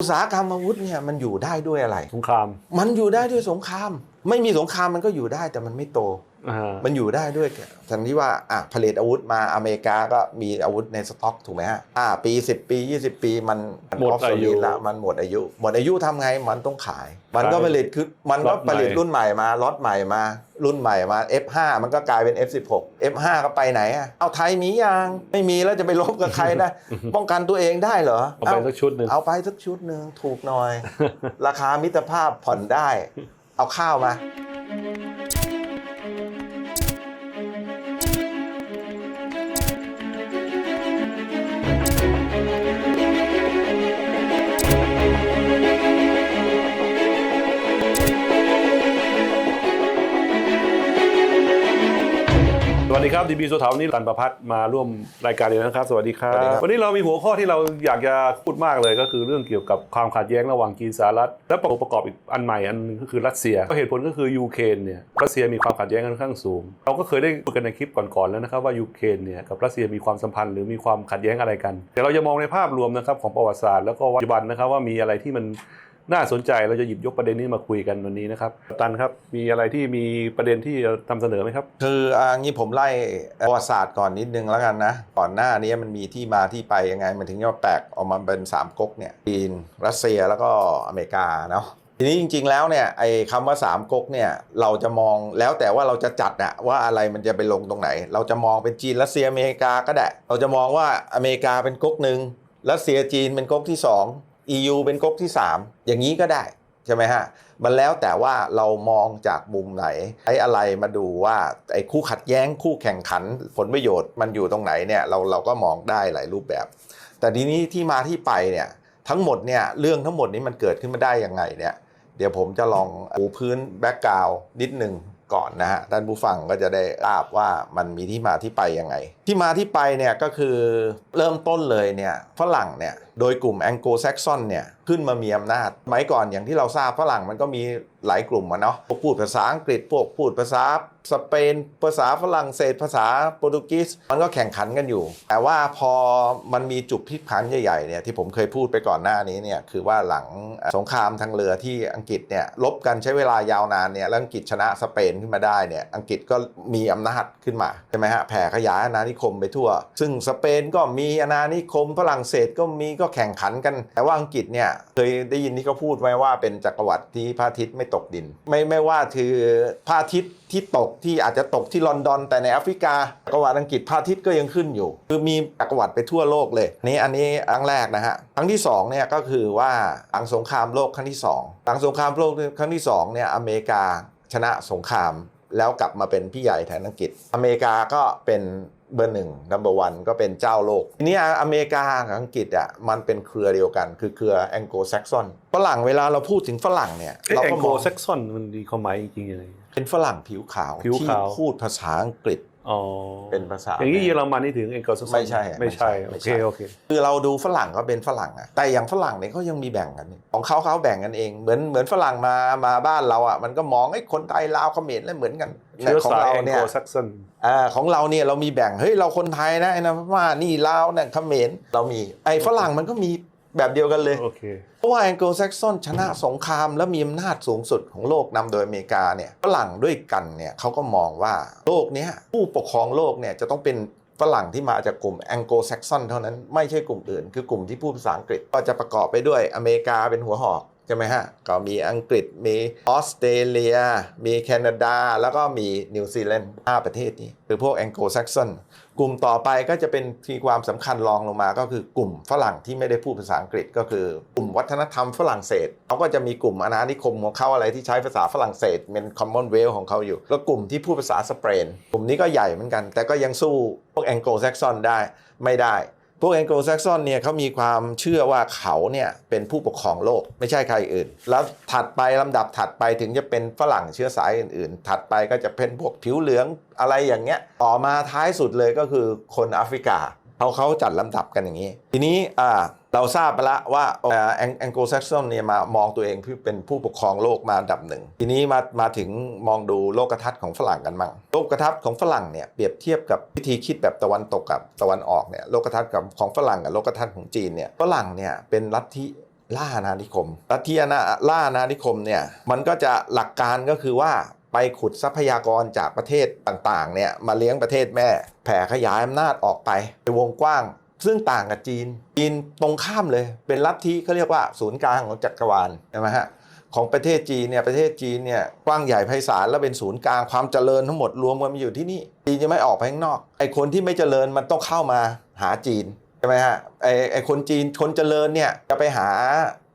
อุตสาหกรรมอาวุธเนี่ยมันอยู่ได้ด้วยอะไร สงคราม มันอยู่ได้ด้วยสงคราม ไม่มีสงครามมันก็อยู่ได้แต่มันไม่โตอ่า มันอยู่ได้ด้วยทันที่ว่าอะผลิตอาวุธมาอเมริกาก็มีอาวุธในสต็อกถูกไหมฮะอ่าปี 10 ปี 20 ปีมันมันหมดอายุ obsolete ละมันหมดอายุ หมดอายุทำไงมันต้องขาย มันก็ขายผลิตคือมันก็ล็อตใหม่ผลิตรุ่นใหม่มาล็อตใหม่มารุ่นใหม่มา F5 มันก็กลายเป็น F16 F5 ก็ไปไหนอะเอาไทยมียังไม่มีแล้วจะไปลบกับใครนะป้องกันตัวเองได้เหรอเอาไปสักชุดหนึ่งเอาไปสักชุดหนึ่งถูกหน่อย ราคามิตรภาพผ่อนได้ เอาข้าวมา สวัสดีครับดีบีสุเทานี่รันประพัฒน์มาร่วมรายการเดียวนะครับสวัสดีครับ สวัสดีครับ วันนี้เรามีหัวข้อที่เราอยากจะพูดมากเลย ก็คือเรื่องเกี่ยวกับความขัดแย้งระหว่างจีนสหรัฐ และประกอบอีกอันใหม่อันหนึงก็คือรัสเซียก็เหตุผลก็คือยูเครนเนี่ยรัสเซียมีความขัดแย้งค่อนข้างสูง เราก็เคยได้พูดกันในคลิปก่อนๆแล้วนะครับว่ายูเครนเนี่ยกับรัสเซียมีความสัมพันธ์หรือมีความขัดแย้งอะไรกัน แต่เราจะมองในภาพรวมนะครับของประวัติศาสตร์แล้วก็ปัจจุบันนะครับว่ามีอะไรที่มัน น่าสนใจเราจะหยิบยกประเด็นนี้มาคุยกันวันนี้นะครับตันครับมีอะไรที่มีประเด็นที่จะนำเสนอไหมครับ คืออ่างี้ผมไล่ประวัติศาสตร์ก่อนนิดนึงแล้วกันนะ ก่อนหน้านี้มันมีที่มาที่ไปยังไง มันถึงจะแตกออกมาเป็นสามก๊กเนี่ยจีนรัสเซียแล้วก็อเมริกาเนาะทีนี้จริงๆแล้วเนี่ยไอ้คำว่าสามก๊กเนี่ยเราจะมองแล้วแต่ว่าเราจะจัดอะว่าอะไรมันจะไปลงตรงไหน เราจะมองเป็นจีนรัสเซียอเมริกาก็ได้ เราจะมองว่าอเมริกาเป็นก๊กหนึ่งรัสเซียจีนเป็นก๊กที่สอง EU เป็นก๊กที่สามอย่างนี้ก็ได้ใช่ไหมฮะ มันแล้วแต่ว่าเรามองจากมุมไหนใช้อะไรมาดูว่าไอ้คู่ขัดแย้งคู่แข่งขันผลประโยชน์มันอยู่ตรงไหนเนี่ยเราเราก็มองได้หลายรูปแบบ แต่ทีนี้ที่มาที่ไปเนี่ยทั้งหมดเนี่ยเรื่องทั้งหมดนี้มันเกิดขึ้นมาได้ยังไงเนี่ยเดี๋ยวผมจะลองปูพื้นแบ็กกราวนิดหนึ่งก่อนนะฮะท่านผู้ฟังก็จะได้ทราบว่ามันมีที่มาที่ไปยังไง ที่มาที่ไปเนี่ยก็คือเริ่มต้นเลยเนี่ยฝรั่งเนี่ยโดยกลุ่มแองโกลแซกซอนเนี่ยขึ้นมามีอำนาจสมัยก่อนอย่างที่เราทราบฝรั่งมันก็มีหลายกลุ่มอะเนาะพวกพูดภาษาอังกฤษพวกพูดภาษาสเปน ภาษาฝรั่งเศส ภาษาโปรตุเกสมันก็แข่งขันกันอยู่ แต่ว่าพอมันมีจุดพลิกผันใหญ่ๆเนี่ยที่ผมเคยพูดไปก่อนหน้านี้เนี่ยคือว่าหลังสงครามทางเรือที่อังกฤษเนี่ยลบกันใช้เวลายาวนานเนี่ยแล้วอังกฤษชนะสเปนขึ้นมาได้เนี่ยอังกฤษก็มีอำนาจขึ้นมาใช่ไหมฮะแผ่ขยายอาณานิคคมไปทั่ว ซึ่งสเปนก็มีอาณานิคมฝรั่งเศสก็มีก็แข่งขันกัน แต่ว่าอังกฤษเนี่ยเคยได้ยินที่เขาพูดไว้ว่าเป็นจักรวรรดิที่พระอาทิตย์ไม่ตกดิน ไม่ไม่ว่าคือพระอาทิตย์ที่ตกที่อาจจะตกที่ลอนดอน แต่ในแอฟริกาจักรวรรดิอังกฤษพระอาทิตย์ก็ยังขึ้นอยู่ คือมีจักรวรรดิไปทั่วโลกเลยนี่อันนี้ครั้งแรกนะฮะครั้งที่สองเนี่ยก็คือว่าหลังสงครามโลกครั้งที่สองหลังสงครามโลกครั้งที่สองเนี่ยอเมริกาชนะสงครามแล้วกลับมาเป็นพี่ใหญ่แทนอังกฤษ อเมริกาก็เป็น เบอร์หนึ่ง number one ก็เป็นเจ้าโลก ทีนี้อเมริกากับอังกฤษอะมันเป็นเครือเดียวกัน คือเครือแองโกลแซกซอนฝรั่งเวลาเราพูดถึงฝรั่งเนี่ยเอ๊ะเราแอก็งมโกองแซกซอนมันมีความหมายจริงๆยังไง เป็นฝรั่งผิวขาว ผิวที่ขาว พูดภาษาอังกฤษอ๋อ เป็นภาษาอย่างนี้เยอรมันนี่ถึงแองโกแซกซอนไม่ใช่ไม่ใช่ไม่โอใช่เคโอเคคือเราดูฝรั่งก็เป็นฝรั่งอะแต่อย่างฝรั่งเนี่ยเขายังมีแบ่งกันนี่ของเขาเขาแบ่งกันเองเหมือนเหมือนฝรั่งมามาบ้านเราอะมันก็มองไอ้คนไทยลาวเขมรแล้วเหมือนกันเชื้อของสายเราแองเนี่โกยแซกซอนอ่าของเราเนี่ยเรามีแบ่งเฮ้ยเราคนไทยนะไอ้นะว่านี่ลาวเนี่ยเขมรเรามีไอ้ฝรั่งมันก็มี แบบเดียวกันเลย โอเค เพราะว่าแองโกลแซกซอนชนะสงครามและมีอำนาจสูงสุดของโลกนำโดยอเมริกาเนี่ยฝรั่งด้วยกันเนี่ยเขาก็มองว่าโลกเนี้ยผู้ปกครองโลกเนี่ยจะต้องเป็นฝรั่งที่มาจากกลุ่มแองโกลแซกซอนเท่านั้นไม่ใช่กลุ่มอื่น คือกลุ่มที่พูดภาษาอังกฤษก็จะประกอบไปด้วยอเมริกาเป็นหัวหอก ใช่ไหมฮะ ก็มีอังกฤษมีออสเตรเลีย มีแคนาดา แล้วก็มีนิวซีแลนด์ห้าประเทศนี้คือพวกแองโกลแซกซอนกลุ่มต่อไปก็จะเป็นที่ความสำคัญรองลงมาก็คือกลุ่มฝรั่งที่ไม่ได้พูดภาษาอังกฤษก็คือกลุ่มวัฒนธรรมฝรั่งเศสเขาก็จะมีกลุ่มอาณานิคมของเขาอะไรที่ใช้ภาษาฝรั่งเศสเป็น Commonwealth ของเขาอยู่ แล้วกลุ่มที่พูดภาษาสเปนกลุ่มนี้ก็ใหญ่เหมือนกัน แต่ก็ยังสู้พวกแองโกลแซกซอนได้ไม่ได้ พวกแองโกลแซกซอนเนี่ยเขามีความเชื่อว่าเขาเนี่ยเป็นผู้ปกครองโลกไม่ใช่ใครอื่น แล้วถัดไปลำดับถัดไปถึงจะเป็นฝรั่งเชื้อสายอื่นๆ ถัดไปก็จะเป็นพวกผิวเหลืองอะไรอย่างเงี้ยต่อมาท้ายสุดเลยก็คือคนแอฟริกาเขาเขาจัดลำดับกันอย่างนี้ ทีนี้อ่า เราทราบไปแล้วว่าแองโกลแซกซอนเนี่ยมามองตัวเองเป็นผู้ปกครองโลกมาอันดับหนึ่ง ทีนี้มามาถึงมองดูโลกทัศน์ของฝรั่งกันมั่งโลกทัศน์ของฝรั่งเนี่ยเปรียบเทียบกับวิธีคิดแบบตะวันตกกับตะวันออกเนี่ยโลกทัศน์กับของฝรั่งกับโลกทัศน์ของจีนเนี่ยฝรั่งเนี่ยเป็นลัทธิล่าอาณานิคม ลัทธิอาณาล่าอาณานิคมเนี่ยมันก็จะหลักการก็คือว่าไปขุดทรัพยากรจากประเทศต่างๆเนี่ยมาเลี้ยงประเทศแม่ แผ่ขยายอำนาจออกไปในวงกว้าง ซึ่งต่างกับจีน จีนตรงข้ามเลย เป็นลัทธิเขาเรียกว่าศูนย์กลางของจักรวาลใช่ไหมฮะของประเทศจีนเนี่ยประเทศจีนเนี่ยกว้างใหญ่ไพศาลและเป็นศูนย์กลางความเจริญทั้งหมดรวมกันมาอยู่ที่นี่จีนจะไม่ออกไปข้างนอกไอ้คนที่ไม่เจริญมันต้องเข้ามาหาจีนใช่ไหมฮะไอ้ไอ้คนจีนคนเจริญเนี่ยจะไปหา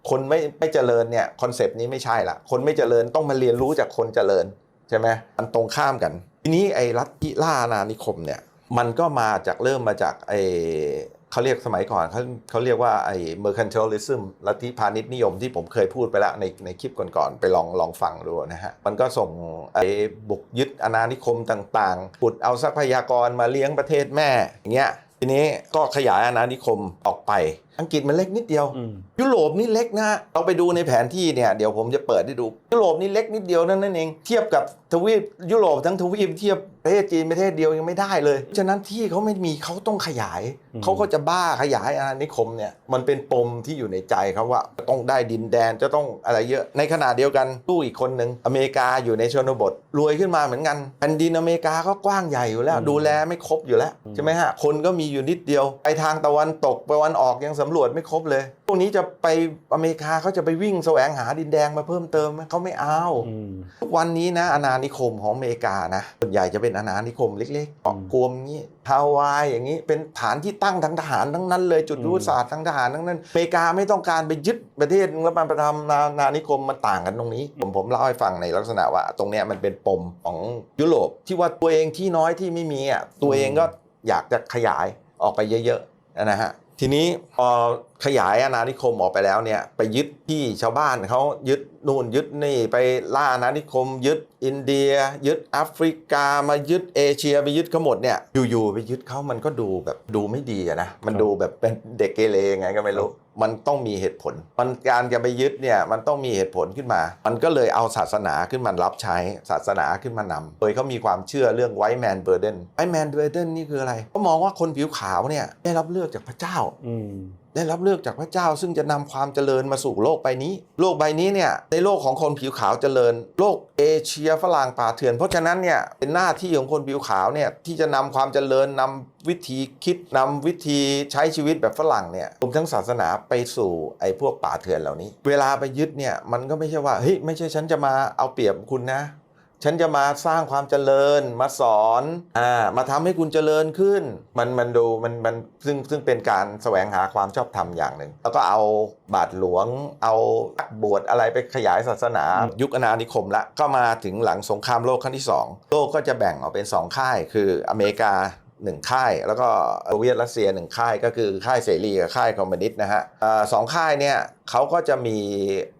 คนไม่ไม่เจริญเนี่ยคอนเซปต์นี้ไม่ใช่ละคนไม่เจริญต้องมาเรียนรู้จากคนเจริญใช่ไหมมันตรงข้ามกัน ทีนี้ไอ้รัฐิล่าอาณานิคมเนี่ย มันก็มาจากเริ่มมาจากไอ้เขาเรียกสมัยก่อนเขาเขาเรียกว่าไอ้ mercantilism ลัทธิพาณิชย์นิยมที่ผมเคยพูดไปแล้วในในคลิปก่อนๆไปลองลองฟังดูนะฮะ มันก็ส่งไอ้บุกยึดอาณานิคมต่างๆ ปุดเอาทรัพยากรมาเลี้ยงประเทศแม่อย่างเงี้ยทีนี้ก็ขยายอาณานิคมออกไป อังกฤษมันเล็กนิดเดียวอืมยุโรปนี่เล็กนะเราไปดูในแผนที่เนี่ยเดี๋ยวผมจะเปิดให้ดู ยุโรปนี่เล็กนิดเดียวนั่นนั่นเองเทียบกับทวีปยุโรปทั้งทวีปเทียบประเทศจีนประเทศเดียวยังไม่ได้เลยฉะนั้นที่เขาไม่มีเขาต้องขยายอืมเขาก็จะบ้าขยายอาณานิคมเนี่ยมันเป็นปมที่อยู่ในใจเขาว่าต้องได้ดินแดนจะต้องอะไรเยอะในขณะเดียวกันตู้อีกคนหนึ่งอเมริกาอยู่ในชนบท รวยขึ้นมาเหมือนกันแผ่นดินอเมริกาก็กว้างใหญ่อยู่แล้ว ดูแลไม่ครบอยู่แล้วใช่ไหมฮะคนก็มีอยู่นิดเดียวไปทางตะวันตกตะวันออกยังสำรวจไม่ครบเลย พวกนี้จะไปอเมริกาเขาจะไปวิ่งแสวงหาดินแดงมาเพิ่มเติมไหมเขาไม่เอาอืมทุกวันนี้นะอาณานิคมของอเมริกานะส่วนใหญ่จะเป็นอาณานิคมเล็กๆเกาะกวมงี้ฮาวายอย่างนี้เป็นฐานที่ตั้งทางทหารทั้งนั้นเลยจุดยุทธศาสตร์ทางทหารทั้งนั้นอเมริกาไม่ต้องการไปยึดประเทศนึงแล้วมันไปทำอาณานิคมมันต่างกันตรงนี้ ผมผมเล่าให้ฟังในลักษณะว่า ตรงเนี้ยมันเป็นปมของยุโรปที่ว่าตัวเองที่น้อยที่ไม่มีอะตัวเองก็อยากจะขยายออกไปเยอะๆนะฮะ ทีนี้พอขยายอาณานิคมออกไปแล้วเนี่ยไปยึดที่ชาวบ้านเขายึดนู่นยึดนี่ไปล่าอาณานิคม ยึดอินเดีย ยึดแอฟริกามายึดเอเชียไปยึดเขาหมดเนี่ยอยู่ๆไปยึดเขามันก็ดูแบบดูไม่ดีนะมันดูแบบเป็นเด็กเกเรไงก็ไม่รู้ มันต้องมีเหตุผล มันการจะไปยึดเนี่ยมันต้องมีเหตุผลขึ้นมา มันก็เลยเอาศาสนาขึ้นมารับใช้ศาสนาขึ้นมานำโดยเขามีความเชื่อเรื่องไว t ์แมนเบอร์เดนไว t ์แมนเบอร์เดนนี่คืออะไรเขามองว่าคนผิวขาวเนี่ยได้รับเลือกจากพระเจ้าอื ได้รับเลือกจากพระเจ้าซึ่งจะนำความเจริญมาสู่โลกใบนี้ โลกใบนี้เนี่ยในโลกของคนผิวขาวเจริญ โลกเอเชียฝรั่งป่าเถื่อน เพราะฉะนั้นเนี่ยเป็นหน้าที่ของคนผิวขาวเนี่ยที่จะนำความเจริญนำวิธีคิดนำวิธีใช้ชีวิตแบบฝรั่งเนี่ยรวมทั้งศาสนาไปสู่ไอ้พวกป่าเถื่อนเหล่านี้ เวลาไปยึดเนี่ยมันก็ไม่ใช่ว่าเฮ้ยไม่ใช่ฉันจะมาเอาเปรียบคุณนะ ฉันจะมาสร้างความเจริญมาสอนอ่ามาทำให้คุณเจริญขึ้น มันมันดูมันมันซึ่งซึ่งเป็นการแสวงหาความชอบธรรมอย่างหนึ่ง แล้วก็เอาบาทหลวง เอานักบวชอะไรไปขยายศาสนา ยุคอาณานิคมละก็มาถึงหลังสงครามโลกครั้งที่ 2 โลกก็จะแบ่งออกเป็น 2 ค่าย คืออเมริกาหนึ่งค่าย แล้วก็โซเวียตรัสเซียหนึ่งค่ายก็คือค่ายเสรีกับค่ายคอมมิวนิสต์นะฮะเอ่อสองค่ายเนี่ยเขาก็จะมี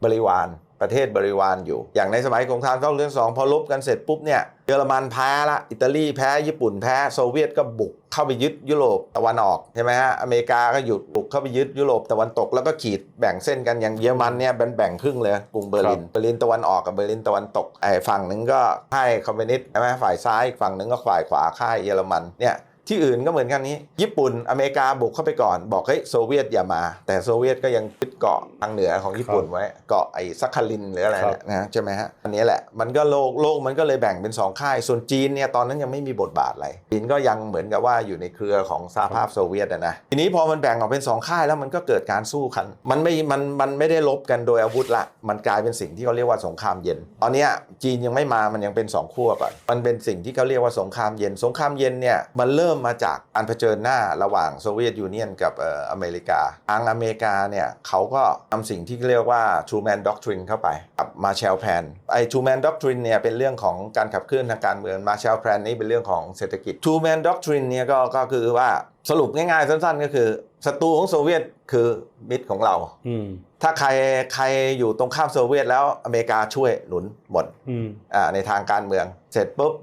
บริวาร ประเทศบริวารอยู่ อย่างในสมัยสงครามโลกครั้งที่สองพอลบกันเสร็จปุ๊บเนี่ยเยอรมันแพ้ละอิตาลีแพ้ญี่ปุ่นแพ้โซเวียตก็บุกเข้าไปยึดยุโรปตะวันออกใช่ไหมฮะอเมริกาก็หยุดบุกเข้าไปยึดยุโรปตะวันตกแล้วก็ขีดแบ่งเส้นกันอย่างเยอรมันเนี่ยแบ่งแบ่งครึ่งเลยกรุงเบอร์ลินเบอร์ลินตะวันออกกับเบอร์ลินตะวันตกไอ้ฝั่งหนึ่งก็ค่ายคอมมิวนิสต์ใช่ไหมฝ่ายซ้ายอีกฝั่งหนึ่งก็ฝ่ายขวาค่ายเยอรมันเนี่ย ที่อื่นก็เหมือนกันนี้ ญี่ปุ่นอเมริกาบุกเข้าไปก่อน บอกเฮ้ยโซเวียตอย่ามา แต่โซเวียตก็ยังยึดเกาะทางเหนือของญี่ปุ่นไว้เกาะไอ้ซัคคารินหรืออะไรครับเนี่ยนะใช่ไหมฮะอันนี้แหละมันก็โลกโลกมันก็เลยแบ่งเป็นสองค่าย ส่วนจีนเนี่ยตอนนั้นยังไม่มีบทบาทอะไรจีนก็ยังเหมือนกับว่าอยู่ในเครือของสหภาพโซเวียตอะนะทีนี้พอมันแบ่งออกเป็นสองค่ายแล้วมันก็เกิดการสู้กันมันไม่มันมันไม่ได้ลบกันโดยอาวุธละมันกลายเป็นสิ่งที่เขาเรียกว่าสงครามเย็นตอนเนี้ยจีนยังไม่มามันยังเป็นสองขั้วก่อนมันเป็นสิ่งที่เขาเรียกว่าสงครามเย็น สงครามเย็นเนี่ยมันเริ่มมาจากการเผชิญหน้าระหว่างโซเวียตยูเนียนกับเอ่ออเมริกาทางอเมริกาเนี่ยเขาก็ทำสิ่งที่เรียกว่า Truman Doctrine เข้าไปกับ Marshall Plan ไอ้ Truman Doctrine เนี่ยเป็นเรื่องของการขับเคลื่อนทางการเมือง Marshall Plan นี่เป็นเรื่องของเศรษฐกิจ Truman Doctrine เนี่ยก็ก็คือว่าสรุปง่ายๆ สั้นๆ ก็คือศัตรูของโซเวียตคือมิตรของเราอืมถ้าใครใครอยู่ตรงข้ามโซเวียตแล้วอเมริกาช่วยหนุนหมดอืมอ่าในทางการเมือง เสร็จปุ๊บ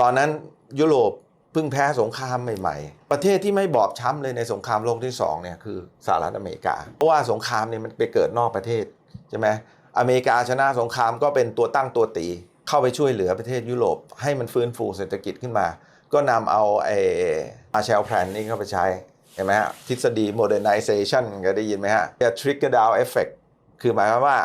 ตอนนั้นยุโรป เพิ่งแพ้สงครามใหม่ๆ ประเทศที่ไม่บอบช้ำเลยในสงครามโลกที่สองเนี่ยคือสหรัฐอเมริกา เพราะว่าสงครามเนี่ยมันไปเกิดนอกประเทศใช่ไหมอเมริกาชนะสงครามก็เป็นตัวตั้งตัวตี เข้าไปช่วยเหลือประเทศยุโรป ให้มันฟื้นฟูเศรษฐกิจขึ้นมา ก็นำเอาไอ้อาเชลแพลนนี่เข้าไปใช้เห็นไหมฮะทฤษฎี modernization ก็ได้ยินไหมฮะ trickle down effect คือหมายความว่า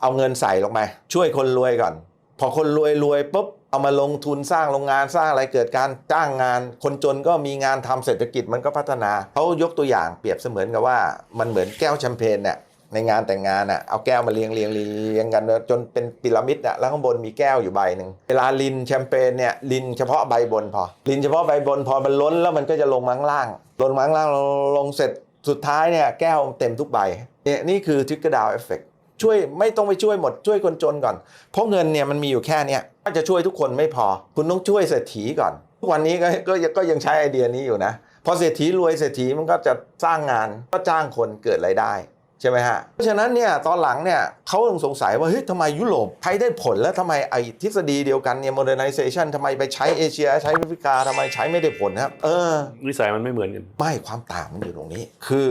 เอาเงินใส่ลงไปช่วยคนรวยก่อน พอคนรวยรวยปุ๊บ เอามาลงทุนสร้างโรงงานสร้างอะไรเกิดการจ้างงาน คนจนก็มีงานทำเศรษฐกิจมันก็พัฒนาเขายกตัวอย่างเปรียบเสมือนกับว่ามันเหมือนแก้วแชมเปญเนี่ยในงานแต่งงานอะเอาแก้วมาเรียงเรียงเรียงกัน จนเป็นพีระมิดอะแล้วข้างบนมีแก้วอยู่ใบหนึ่งเวลาลินแชมเปญเนี่ยลินเฉพาะใบบนพอ ลินเฉพาะใบบนพอมันล้นแล้วมันก็จะลงมาข้งล่างลงมาข้งล่างลงลงเสร็จสุดท้ายเนี่ยแก้วเต็มทุกใบเนี่ยนี่คือทิกเกอร์ดาวเอฟเฟก ช่วยไม่ต้องไปช่วยหมดช่วยคนจนก่อน เพราะเงินเนี่ยมันมีอยู่แค่เนี้ยถ้าจะช่วยทุกคนไม่พอ คุณต้องช่วยเศรษฐีก่อนทุกวันนี้ก็ก็ก็ยังใช้ไอเดียนี้อยู่นะพอเศรษฐีรวยเศรษฐีมันก็จะสร้างงานก็จ้างคนเกิดรายได้ใช่ไหมฮะเพราะฉะนั้นเนี่ยตอนหลังเนี่ยเขาต้องสงสัยว่าเฮ้ยทำไมยุโรปใช้ได้ผลแล้วทำไมไอ้ทฤษฎีเดียวกันเนี่ย modernization ทำไมไปใช้เอเชีย ใช้แอฟริกาทำไมใช้ไม่ได้ผลนะครับ เออนิสัยมันไม่เหมือนกัน ไม่ความต่างมันอยู่ตรงนี้ คือ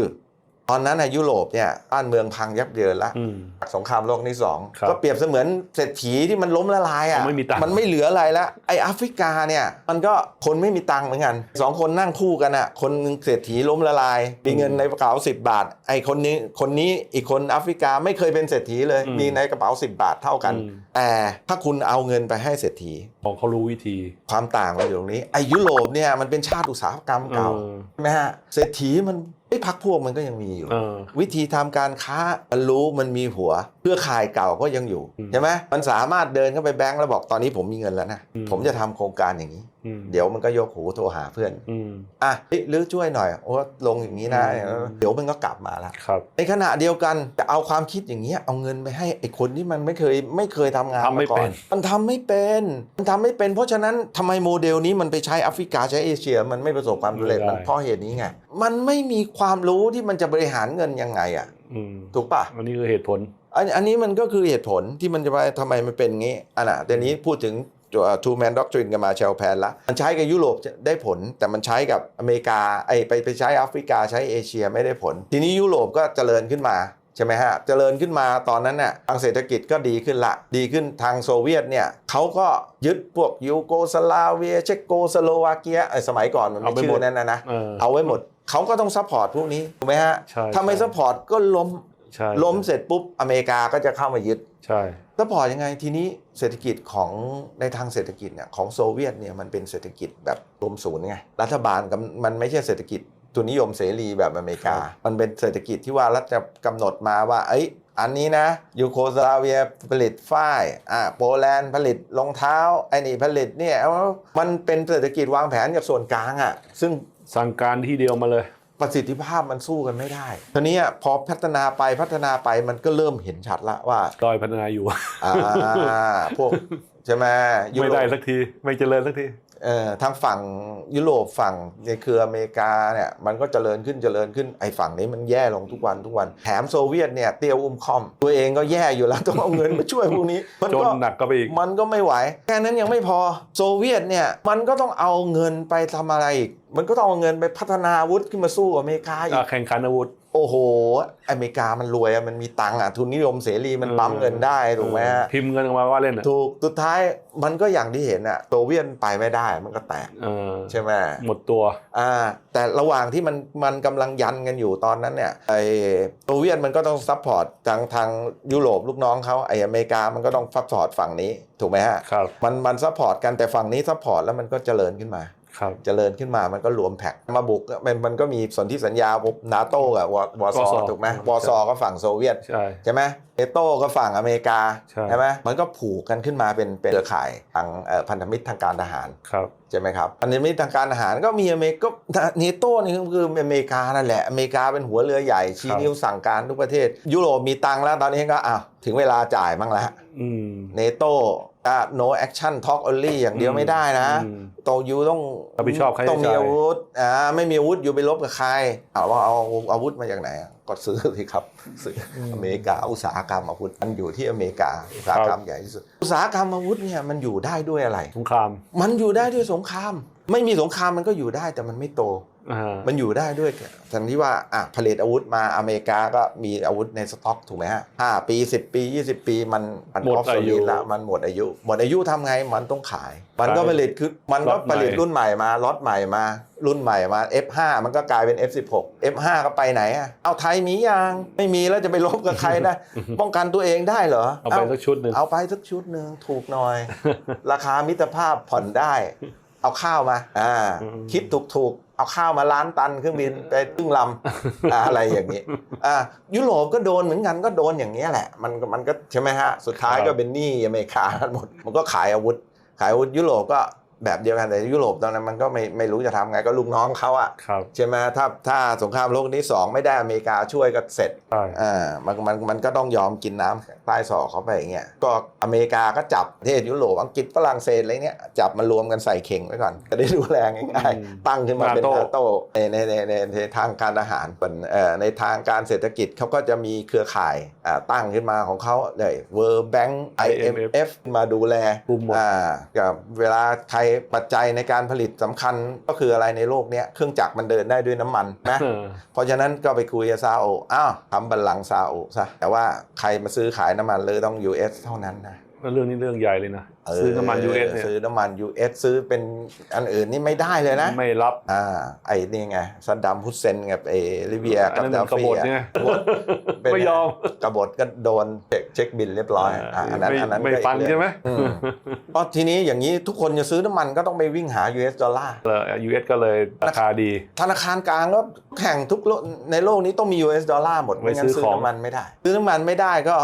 ตอนนั้นในยุโรปเนี่ยบ้านเมืองพังยับเยินละอืมสงครามโลกที่สองครับก็เปรียบเสมือนเศรษฐีที่มันล้มละลายอะมันไม่มีตังค์มันไม่เหลืออะไรแล้วไอ้แอฟริกาเนี่ยมันก็คนไม่มีตังค์เหมือนกันสองคนนั่งคู่กันอะคนหนึ่งเศรษฐีล้มละลาย มีเงินในกระเป๋า10 บาท ไอ้คนนี้คนนี้อีกคนแอฟริกาไม่เคยเป็นเศรษฐีเลยอืมมีในกระเป๋า 10 บาทเท่ากันอืมแต่ถ้าคุณเอาเงินไปให้เศรษฐีของเขารู้วิธีความต่างมันอยู่ตรงนี้ไอ้ยุโรปเนี่ยมันเป็นชาติอุตสาหกรรมเก่าเออใช่ไหมฮะเศรษฐีมัน ไอ้พักพวกมันก็ยังมีอยู่เออวิธีทำการค้ามันรู้มันมีหัวเพื่อข่ายเก่าก็ยังอยู่อืมใช่ไหมมันสามารถเดินเข้าไปแบงก์แล้วบอกตอนนี้ผมมีเงินแล้วนะอืมผมจะทำโครงการอย่างนี้อืม เดี๋ยวมันก็ยกหูโทรหาเพื่อนอืมอะเฮ้ยหรือช่วยหน่อยโอ้ลงอย่างนี้นะอืมเดี๋ยวมันก็กลับมาละครับในขณะเดียวกันจะเอาความคิดอย่างเงี้ยเอาเงินไปให้ไอ้คนที่มันไม่เคยไม่เคยทำงานทำไม่มาก่อเป็นนมันทำไม่เป็นมันทำไม่เป็น เพราะฉะนั้นทำไมโมเดลนี้มันไปใช้แอฟริกาใช้เอเชีย มันไม่ประสบความสำเร็จมันเพราะเหตุนี้ไงมันไม่มีความรู้ที่มันจะบริหารเงินยังไงอะอืมถูกปะอันนี้คือเหตุผลอันอันนี้มันก็คือเหตุผลที่มันจะไปทำไมมันเป็นงี้อันน่ะเดี๋ยวนี้พูดถึง ทูแมนด็อกทรินกันมาเชลแพนละมันใช้กับยุโรปได้ผล แต่มันใช้กับอเมริกาไอไปไปใช้แอฟริกาใช้เอเชียไม่ได้ผล ทีนี้ยุโรปก็เจริญขึ้นมาใช่ไหมฮะ เจริญขึ้นมาตอนนั้นน่ะทางเศรษฐกิจก็ดีขึ้นละ ดีขึ้นทางโซเวียตเนี่ยเขาก็ยึดพวกยูโกสลาเวีย เชโกสโลวาเกียไอสมัยก่อนมันเอาไม่ไปชื่หมอดนั้นนะนะเออเอาไว้หมด เขาก็ต้องซัพพอร์ตพวกนี้ ถูกไหมฮะใช่ถ้าไม่ใช่ซัพพอร์ตก็ล้ม ใช่ ล้มเสร็จปุ๊บอเมริกาก็จะเข้ามายึด ใช่ แล้วพอยังไงทีนี้เศรษฐกิจของในทางเศรษฐกิจเนี่ยของโซเวียตเนี่ยมันเป็นเศรษฐกิจแบบรวมศูนย์ไงรัฐบาลกำมันไม่ใช่เศรษฐกิจทุนนิยมเสรีแบบอเมริกา มันเป็นเศรษฐกิจที่ว่ารัฐจะกำหนดมาว่า เอ้ย อันนี้นะยูโกสลาเวียผลิตฝ้ายอ่าโปแลนด์ผลิตรองเท้าไอ้นี่ผลิตเนี่ยมันเป็นเศรษฐกิจวางแผนจากส่วนกลางอะซึ่งสั่งการที่เดียวมาเลย ประสิทธิภาพมันสู้กันไม่ได้ทีนี้อะพอพัฒนาไปพัฒนาไปมันก็เริ่มเห็นชัดละว่าดอยพัฒนาอยู่อ่าพวกใช่ไหมยุไม่โรได้ปสักทีไม่เจริญสักที เอ่อทางฝั่งยุโรปฝั่งในเครืออเมริกาเนี่ยมันก็เจริญขึ้นเจริญขึ้นไอ้ฝั่งนี้มันแย่ลงทุกวันทุกวันแถมโซเวียตเนี่ยเตียวอุ้มคอม ตัวเองก็แย่อยู่แล้วต้องเอาเงินมาช่วยพวกนี้มันจนก็หนักก็ไปอีก มันก็ไม่ไหวแค่นั้นยังไม่พอโซเวียตเนี่ยมันก็ต้องเอาเงินไปทำอะไรอีกมันก็ต้องเอาเงินไปพัฒนาอาวุธขึ้นมาสู้อเมริกาอีอะกแข่งขันอาวุธ โอ้โห อเมริกามันรวยอะมันมีตังค์อะทุนนิยมเสรีมันปั๊มเงินได้ถูกไหมฮะพิมพ์เงินออกมาว่าเล่นอะถูกสุดท้ายมันก็อย่างที่เห็นอะโซเวียตไปไม่ได้มันก็แตกเออใช่ไหมหมดตัวอ่าแต่ระหว่างที่มันมันกำลังยันกันอยู่ตอนนั้นเนี่ยไอโซเวียตมันก็ต้องซัพพอร์ตทางทางยุโรปลูกน้องเขาไออเมริกามันก็ต้องซัพพอร์ตฝั่งนี้ถูกไหมฮะครับมันมันซัพพอร์ตกันแต่ฝั่งนี้ซัพพอร์ตแล้วมันก็เจริญขึ้นมาครับ เจริญขึ้นมามันก็รวมแพ็กมาบุกมันมันก็มีสนธิสัญญาปุ๊บนาโต้กับววอซอวอซอถูกไหมใช่วอซอก็ฝั่งโซเวียตใช่ใช่ไหมเอโต้ก็ฝั่งอเมริกาใช่ไหมมันก็ผูกกันขึ้นมาเป็นเป็นเครือข่ายทางเอ่อพันธมิตรทางการทหารครับใช่ไหมครับพันธมิตรทางการทหารก็มีอเมริกาเนโต้นี่ก็คืออเมริกานั่นแหละอเมริกาเป็นหัวเรือใหญ่ชี้ครับนิ้วสั่งการทุกประเทศ ยุโรปมีตังค์แล้วตอนนี้ก็อ้าวถึงเวลาจ่ายบ้างแล้วอืมเนโต้ อะ no action talk only อย่างเดียวไม่ได้นะอืมโตยูต้องรับผิดชอบค่าใช้ต้องมีจ่ายอาวุธอ่าไม่มีอาวุธอยู่ไปลบกับใครเอาว่าเอาอาวุธมาจากไหนอะก็ซื้อสิครับซื้อออเมริกาอุตสาหกรรมอาวุธมันอยู่ที่อเมริกาอุตสาหกรรมใหญ่ที่สุดอุตสาหกรรมอาวุธเนี่ยมันอยู่ได้ด้วยอะไร สงคราม มันอยู่ได้ด้วยสงคราม ไม่มีสงครามมันก็อยู่ได้แต่มันไม่โตอ่า มันอยู่ได้ด้วยทั้งที่ว่าอะผลิตอาวุธมาอเมริกาก็มีอาวุธในสต็อกถูกไหมฮะห้าปีสิบปียี่สิบปีมันมันหมด obsolete อายุละมันหมดอายุ หมดอายุทำไงมันต้องขาย มันก็ขายผลิตคือมันก็ล็อตใหม่ผลิตรุ่นใหม่มาล็อตใหม่มา รุ่นใหม่มา F5 มันก็กลายเป็น F16 F5 ก็ไปไหนอะเอาไทยมียังไม่มีแล้วจะไปลบกับใครนะป้องกันตัวเองได้เหรอเอาไปสักชุดหนึ่งเอาไปสักชุดหนึ่งถูกหน่อย ราคามิตรภาพผ่อนได้ เอาข้าวมาอ่าอืมคิดถูกๆ เอาข้าวมาล้านตันเครื่องบินไปครึ่งลำอ่าอะไรอย่างนี้อ่ายุโรปก็โดนเหมือนกันก็โดนอย่างนี้ยแหละ มันก็มันก็ใช่ไหมฮะ สุดท้ายก็เป็นหนี้อเมริกาหมด มันก็ขายอาวุธ ขายอาวุธยุโรปก็ แบบเดียวกันแต่ยุโรปตอนนั้นมันก็ไม่ไม่รู้จะทำไงก็ลูกน้องเขาอะครับใช่ไหมถ้าถ้าสงครามโลกที่สองไม่ได้อเมริกาช่วยก็เสร็จใช่อ่ามันมันมันก็ต้องยอมกินน้ำใต้ศอกเขาไปอย่างเงี้ยก็อเมริกาก็จับประเทศยุโรปอังกฤษฝรั่งเศสอะไรเนี้ยจับมารวมกันใส่เข่งไว้ก่อนจะได้ดูแลง่ายอืมๆตั้งขึ้นมาเป็น NATO นาโตในในในในในทางการทหารเป็นเอ่อในทางการเศรษฐกิจเขาก็จะมีเครือข่ายอ่าตั้งขึ้นมาของเขาเลย World Bank IMF มาดูแลคุมหมดอ่ากับเวลาใครปัจจัยในการผลิตสำคัญก็คืออะไรในโลกเนี้ยเครื่องจักรมันเดินได้ด้วยน้ำมันนะเออเพราะฉะนั้นก็ไปคุยกับซาอุอ้าวทำบัลลังก์ซาอุซะแต่ว่าใครมาซื้อขายน้ำมันเลยต้อง US เท่านั้นนะแล้ว เรื่องนี้เรื่องใหญ่เลยนะเซื้อน้ำมัน US เนี่ยซื้อน้ำมัน US ซื้อเป็นอันอื่นนี่ไม่ได้เลยนะ ไม่รับอ่าไอ้นี่ไงซัดดัมฮุสเซนกับเอลิเบียอักันบนั้นดามันกฟีบฏอะไงเป็นไม่ยอมกบฏก็โดนเช็คเช็คบินเรียบร้อยอะอันนั้นไม่อันนั้นไม่ก็อีกฟันเรื่องใช่ไหมอืมเพราะทีนี้อย่างนี้ทุกคนจะซื้อน้ำมันก็ต้องไปวิ่งหา US ดอลลาร์เออ US ก็เลยราคาดี ธนาคารกลางก็แข่งทุกโลกในโลกนี้ต้องมี US ดอลลาร์หมดไว้ไม่งั้นซื้ซื้ออของน้ำมันไม่ได้ ซื้อน้ำมันไม่ได้ก็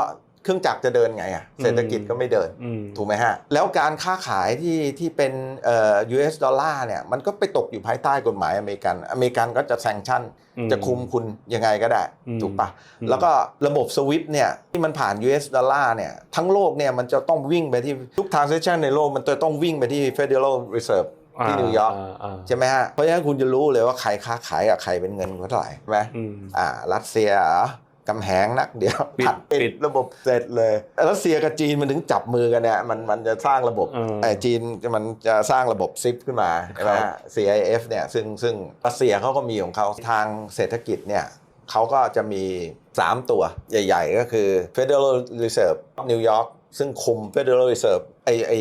เครื่องจักรจะเดินไงอะอืมเศรษฐกิจก็ไม่เดินอืมถูกไหมฮะ แล้วการค้าขายที่ที่เป็นเอ่อ US ดอลลาร์เนี่ยมันก็ไปตกอยู่ภายใต้กฎหมายอเมริกัน อเมริกันก็จะแซงชั่นอืมจะคุมคุณยังไงก็ได้อืมถูกปะอืมแล้วก็ระบบสวิฟเนี่ยที่มันผ่าน US ดอลลาร์เนี่ยทั้งโลกเนี่ยมันจะต้องวิ่งไปที่ทุก transaction ในโลกมันจะต้องวิ่งไปที่ Federal Reserve ที่นิวยอร์กาาใช่ไหมฮะเพราะฉะนั้นคุณจะรู้เลยว่าใครค้าขายกับใครเป็นเงินเท่าไหร่ใช่ไหมอืมอ่ารัสเซียเหรอ กำแหงนักเดียวปิดผัดปิปิดดระบบเสร็จเลยรัสเซียกับจีนมันถึงจับมือกันเนี่ยมันมันจะสร้างระบบเออไอ้จีนมันจะสร้างระบบซิปขึ้นมาใช่ไหมครัฮะบ CIF เนี่ยซึ่งซึ่งรัสเซียเขาก็มีของเขาทางเศรษฐกิจเนี่ยเขาก็จะมี 3 ตัวใหญ่ ๆ ก็คือ Federal Reserve นิวยอร์กซึ่งคุม Federal Reserve ไอไอ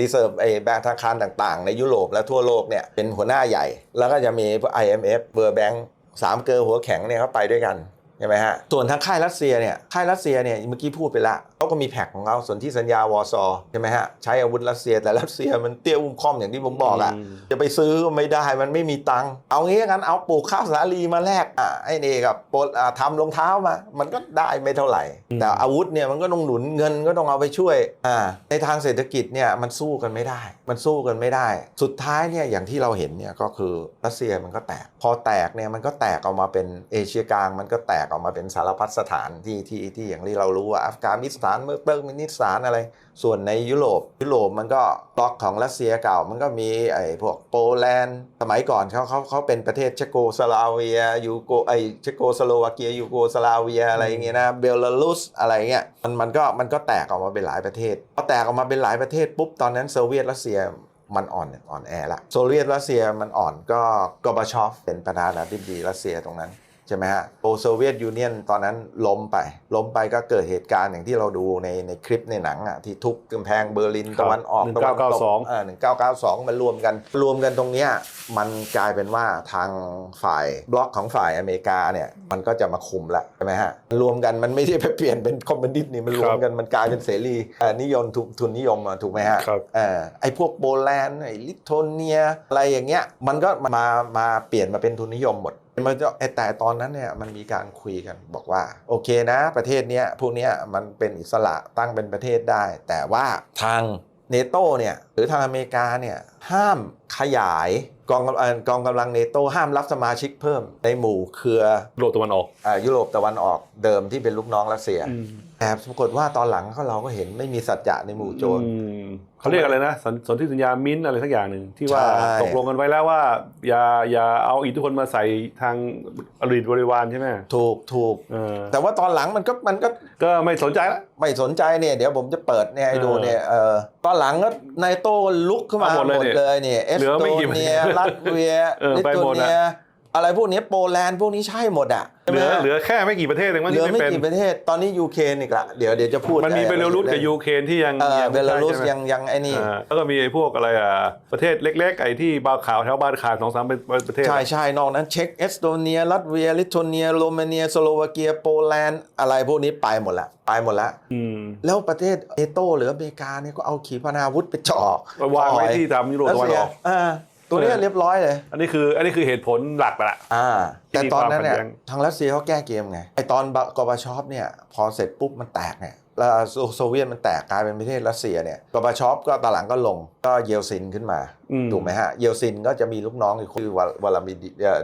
Reserve ไอแบงก์ธนาคารต่างๆ ในยุโรปและทั่วโลกเนี่ยเป็นหัวหน้าใหญ่ แล้วก็จะมีพวก IMF World Bank สามเกลอหัวแข็งเนี่ยเขาไปด้วยกันใช่ไหมฮะ ส่วนทางค่ายรัสเซียเนี่ย ค่ายรัสเซียเนี่ย เมื่อกี้พูดไปละเขาก็มีแพ็กของเขาส่วนที่สัญญาวอร์ซอใช่ไหมฮะ ใช้อาวุธรัสเซีย แต่รัสเซียมันเตี้ยอุ้มค่อมอย่างที่ผมบอกอะอืมจะไปซื้อก็ไม่ได้ มันไม่มีตังค์ เอางี้กัน เอาปลูกข้าวสาลีมาแลกอะไอ้นี่กับโปรอ่าทำรองเท้ามา มันก็ได้ไม่เท่าไหร่ แต่อาวุธเนี่ยมันก็ต้องหนุนเงินก็ต้องเอาไปช่วย อ่า ในทางเศรษฐกิจเนี่ยมันสู้กันไม่ได้ มันสู้กันไม่ได้ สุดท้ายเนี่ยอย่างที่เราเห็นเนี่ยก็คือรัสเซียมันก็แตก พอแตกเนี่ยมันก็แตกออกมาเป็นเอเชียกลางมันก็แตกออกมาเป็นสารพัดสถานที่ที่ที่อย่างที่เรารู้ว่าอัฟกานิสถานเมื่อเติร์กมินิสถานอะไร ส่วนในยุโรปยุโรปมันก็บล็อกของรัสเซียเก่า มันก็มีไอ้พวกโปแลนด์สมัยก่อนเขาเขาเขาเป็นประเทศเชโกสลาเวียยูโกไอเชโกสโลวาเกียยูโกสลาเวียอะไรอย่างเงี้ยนะเบลารุสอะไรเงี้ยมันมันก็มันก็แตกออกมาเป็นหลายประเทศพอแตกออกมาเป็นหลายประเทศปุ๊บตอนนั้นโซเวียตรัสเซียมันอ่อนอ่อนแอละโซเวียตรัสเซียมันอ่อนก็กอบชอฟเป็นประธานาธิบดีรัสเซียตรงนั้น ใช่ไหมฮะโอโซเวียตยูเนียนตอนนั้นล้มไป ล้มไปก็เกิดเหตุการณ์อย่างที่เราดูในในคลิปในหนังอะที่ทุบกำแพงเบอร์ลินครับตะวันออกตะวันตก1992อ่าหนึ่งเก้าเก้าสองมันรวมกัน รวมกันตรงเนี้ยมันกลายเป็นว่าทางฝ่ายบล็อกของฝ่ายอเมริกาเนี่ยมันก็จะมาคุมละใช่ไหมฮะรวมกันมันไม่ได้ไปเปลี่ยนเป็นคอมมิวนิสต์นี่มันรวมกันมันกลายเป็นเสรีเอ่อนิยมทุนทุนนิยมอะถูกไหมฮะครับเอ่อไอ้พวกโปแลนด์ไอ้ลิทัวเนียอะไรอย่างเงี้ยมันก็มามาเปลี่ยนมาเป็นทุนนิยมหมด มันจะไอ้แต่ตอนนั้นเนี่ยมันมีการคุยกันบอกว่า โอเคนะ ประเทศเนี้ยพวกเนี้ยมันเป็นอิสระตั้งเป็นประเทศได้ แต่ว่าทางเนโตเนี่ยหรือทางอเมริกาเนี่ยห้ามขยายกองกำเอ่อกองกำลังเนโตห้ามรับสมาชิกเพิ่มในหมู่เครือโลกตะวันออกอ่ายุโรปตะวันออกเดิมที่เป็นลูกน้องรัสเซียอืม แต่ปรากฏว่าตอนหลังก็เราก็เห็นไม่มีสัจจะในหมู่โจรอืมเขาเรียกอะไรนะสนสนธิสัญญามิ้นท์อะไรสักอย่างหนึ่งที่ว่าใช่ตกลงกันไว้แล้วว่า อย่าอย่าเอาอิทธิพลมาใส่ทางอริดบริวารใช่ไหมถูกถูกเออแต่ว่าตอนหลังมันก็มันก็ก็ไม่สนใจละไม่สนใจเนี่ยเดี๋ยวผมจะเปิดเนี่ยให้ดูเนี่ยเออตอนหลังก็นายโต้ลุกขึ้นมาเอาหมดเลยหมดเลยเนี่ยเอสเหลือโตไม่กี่เนียประเทศรัสเวียเออลิไปทัหมวดอะเนีย อะไรพวกนี้โปแลนด์พวกนี้ใช่หมดอะใช่เหไมลือฮะเหลือแค่ไม่กี่ประเทศเองมั้งเหลืที่อไม่ไม่เป็นกี่ประเทศตอนนี้ยูเครนอีกละเดี๋ยวเดี๋ยวจะพูดมันมีไอ้เบลารุสกับเยูเครนที่ยังเออยังเบไม่ลาใช่รุสใช่ไหมยังยังไอ้นี่อ่าแล้วก็มีไอ้พวกอะไรอะประเทศเล็ก ๆ ไอ้ที่บาขาวแถวบาขาวสองสามเป็นประเทศใช่ใช่นอกนั้นเช็กเอสโตเนียลัตเวียลิทัวเนียโรมาเนียสโลวาเกียโปแลนด์อะไรพวกนี้ไปหมดละไปหมดละอืมแล้วประเทศเอโตหรืออเมริกาเนี่ยก็เอาขีปนาวุธไปเจ่อวางไว้ที่ทำยุโรปรัสตะวันเซีอยอกอ่า ตัวเนี้ยเออเรียบร้อยเลย อันนี้คืออันนี้คือเหตุผลหลักไปละ อ่า แต่ที่มีตอนนั้นเนี่ยความขัดแย้งทางรัสเซียเขาแก้เกมไงไอตอนกบชอปเนี่ยพอเสร็จปุ๊บมันแตกเนี่ยแล้วโซโซเวียตมันแตกกลายเป็นประเทศรัสเซียเนี่ยกบชอปก็ตอนหลังก็ลงก็เยลซินขึ้นมาอืมถูกไหมฮะ เยลซินก็จะมีลูกน้องอีกคนคือวลวลาดิ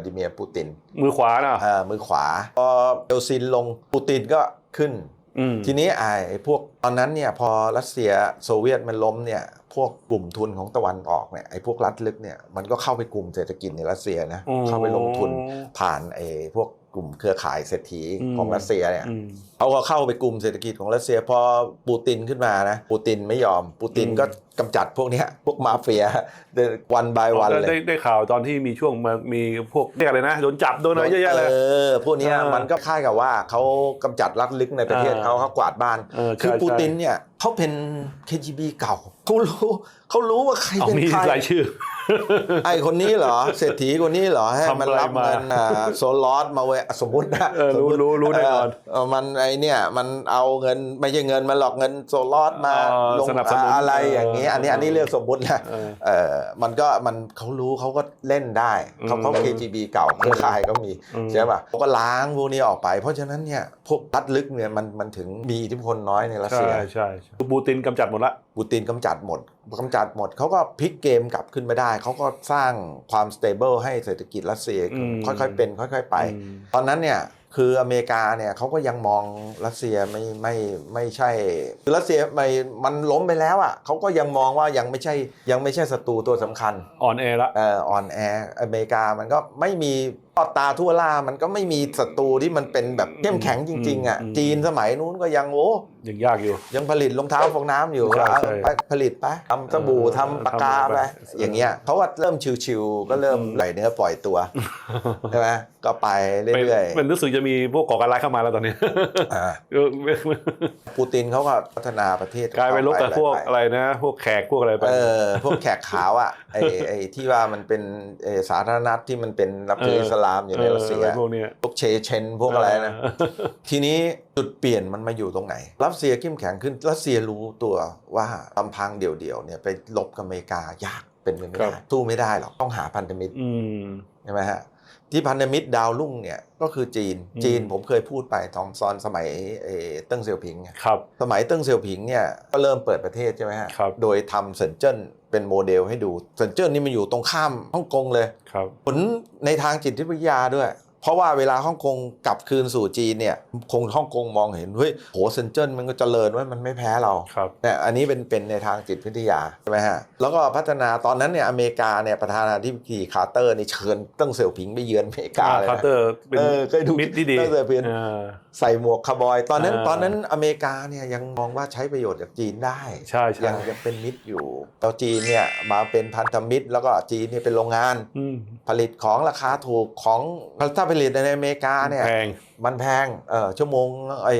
ดิเมียร์ปูติน มือขวาน่ะอ่ามือขวาพอเยลซินลงปูตินก็ขึ้นอืม ทีนี้ไอ้พวกตอนนั้นเนี่ยพอรัสเซียโซเวียตมันล้มเนี่ยพวกกลุ่มทุนของตะวันออกเนี่ยไอ้พวกรัฐลึกเนี่ยมันก็เข้าไปกลุ่มเศรษฐกิจในรัสเซียนะอ๋อเข้าไปลงทุนผ่านไอ้พวกก ลุ่มเครือข่ายเศรษฐีอืมของรัสเซียเนี่ยอืมเขาก็เข้าไปกลุ่มเศรษฐกิจของรัสเซียพอปูตินขึ้นมานะปูตินไม่ยอมปูตินอืมก็กำจัดพวกเนี้ยพวกมาเฟียวันบายวันเลได้ยได้ข่าวตอนที่มีช่วงมามีพวกเรียกอะไรนะโดนจับโดนอะไรเยอะแยะเลยเออพวกเนี้ยเออมันก็คล้ายกับว่าเขากำจัดรัฐลึกในประเทศอ่าเขาเขากวาดบ้านเออใช่คือปูใช่ตินเนี่ยเขาเป็น KGB เก่าเขารู้เขารู้ว่าใครเอาเป็นมีใครรายชื่อ ไอ้คนนี้เหรอเศรษฐีคนนี้เหรอให้ทำมันอะไรรับเงินมาอ่าโซลอสมาเวสมมตินะเออรู้สมมุติรู้รู้แน่นอนเมันไอเนี่ยมันเอาเงินไม่ใช่เงินมันหลอกเงินโซลอสมาเออลงสนับสนุนอะไรอย่างนี้ อันนี้เอออัอันนี้เรื่องสมมุตินะเออเออมันก็มันเขารู้เขาก็เล่นได้เขาเขาอืม KGB เก่าเครือข่ายก็มีอืมใช่ป่ะเขาก็ล้างพวกนี้ออกไป เพราะฉะนั้นเนี่ยพวกรัฐลึกเนี่ยมันมันถึงมีอิทธิพลน้อยในรัสใช่เซียใช่ใช่ปูตินกำจัดหมดละ ปูตินกำจัดหมดกำจัดหมด เขาก็พลิกเกมกลับขึ้นมาได้ เขาก็สร้างความสเตเบิลให้เศรษฐกิจรัสเซียอืมค่อยๆเป็น ค่อย ๆ ไปอืมตอนนั้นเนี่ยคืออเมริกาเนี่ยเขาก็ยังมองรัสเซียไม่ไม่ไม่ใช่คือรัสเซียไม่มันล้มไปแล้วอะเขาก็ยังมองว่ายังไม่ใช่ยังไม่ใช่ศัตรูตัวสำคัญ อ่อนแอละเอ่ออ่อนแออเมริกามันก็ไม่มี ตอดตาทั่วล่ามันก็ไม่มีศัตรูที่มันเป็นแบบเข้มแข็งจริง ๆ อะอืมจีนสมัยนู้นก็ยังโอ้ยังยากอยู่ ยังผลิตรองเท้าฟองน้ำอยู่ใช่เอาใช่ไปผลิตไปทำสบู่เออทำปากกาทำไปไปอย่างเงี้ยเพราะว่าเริ่มชิวๆก็เริ่มอืมไหลเนื้อปล่อยตัวใช่ไหมก็ไปเรื่อยมันรู้สึกจะมีพวกก่อการร้ายเข้ามาแล้วตอนนี้ๆอ่าเออปูตินเขาก็พัฒนาประเทศกลายไปลบกับพวกไปอะไรนะ พวกแขกพวกอะไรไปเออพวกแขกขาวอะไอ้ไอ้ที่ว่ามันเป็นเอ่อสาธารณรัฐที่มันเป็นรับถือเอออิสลามอยู่ในรัสเซียอออะไรพวกเนี้ยพวกเชเชนพวกอะไรนะทีนี้จุดเปลี่ยนมันมาอยู่ตรงไหน รัสเซียเข้มแข็งขึ้นรัสเซียรู้ตัวว่าลำพังเดี่ยวๆเนี่ยไปลบกับอเมริกายากเป็นไปไม่ครัได้บสู้ไม่ได้หรอกต้องหาพันธมิตรอืมใช่ไหมฮะ ที่พันธมิตรดาวรุ่งเนี่ยก็คือจีนอืมจีนผมเคยพูดไปตอนซอนสมัยเอ่อเติ้งเซี่ยวผิงไงครับสมัยเติ้งเซี่ยวผิงเนี่ยก็เริ่มเปิดประเทศใช่ไหมฮะครับโดยทำเซินเจิ้นเป็นโมเดลให้ดูเซินเจิ้นนี่มันอยู่ตรงข้ามฮ่องกงเลยครับผลในทางจิตวิทยาด้วย เพราะว่าเวลาฮ่องกงกลับคืนสู่จีนเนี่ยคงฮ่องกงมองเห็นเฮ้ยโหเซนเจิ้นมันก็เจริญไว้ยมันไม่แพ้เราครับเนี่ยอันนี้เป็นเป็นในทางจิตวิทยาใช่ไหมฮะแล้วก็พัฒนาตอนนั้นเนี่ยอเมริกาเนี่ยประธานาธิบดีคาร์เตอร์นี่เชิญเตั้งเสี่ยวผิงไปเยือนอเมริกาเลยคาร์นะเตอร์เป็นเออเคยดูมิตรที่ดีตั้งแต่เป็นเออใส่หมวกคาวบอย ตอนนั้นอ่าตอนนั้นอเมริกาเนี่ยยังมองว่าใช้ประโยชน์จากจีนได้ใช่ใช่ยังยังเป็นมิตรอยู่แล้วจีนเนี่ยมาเป็นพันธมิตร แล้วก็จีนเนี่ยเป็นโรงงานอืมผลิตของราคาถูกของถ้าผลิตในอเมริกาเนี่ยแพงมันแพงเออชั่วโมงไอ้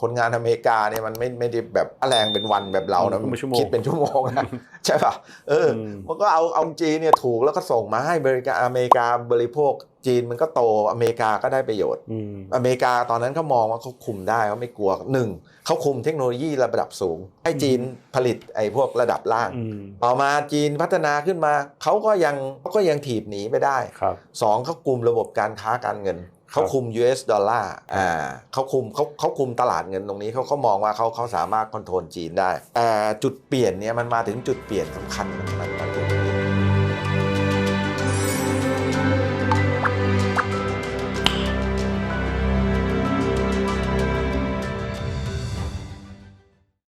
คนงานอเมริกาเนี่ยมันไม่ไม่ได้แบบแรงเป็นวันแบบเรานะอืมเป็นชั่วโมงคิดเป็นชั่วโมงนะใช่ป่ะเอออมมันก็เอาเอาจีนเนี่ยถูกแล้วก็ส่งมาให้อเมริกาอเมริกาบริโภค จีนมันก็โตอเมริกาก็ได้ประโยชน์อืมอเมริกาตอนนั้นเขามองว่าเขาคุมได้เขาไม่กลัวหนึ่งเขาคุมเทคโนโลยีระดับสูง ให้จีนผลิตไอ้พวกระดับล่างอืมต่อมาจีนพัฒนาขึ้นมาเขาก็ยังเขาก็ยังถีบหนีไปได้ครับสองเขาคุมระบบการค้าการเงินเขาคุม US ดอลลาร์อ่าเขาคุมเขาเขาคุมตลาดเงินตรงนี้เขาเขามองว่าเขาเขาสามารถคอนโทรลจีนได้แต่จุดเปลี่ยนเนี่ยมันมาถึงจุดเปลี่ยนสำคัญมันมันมัน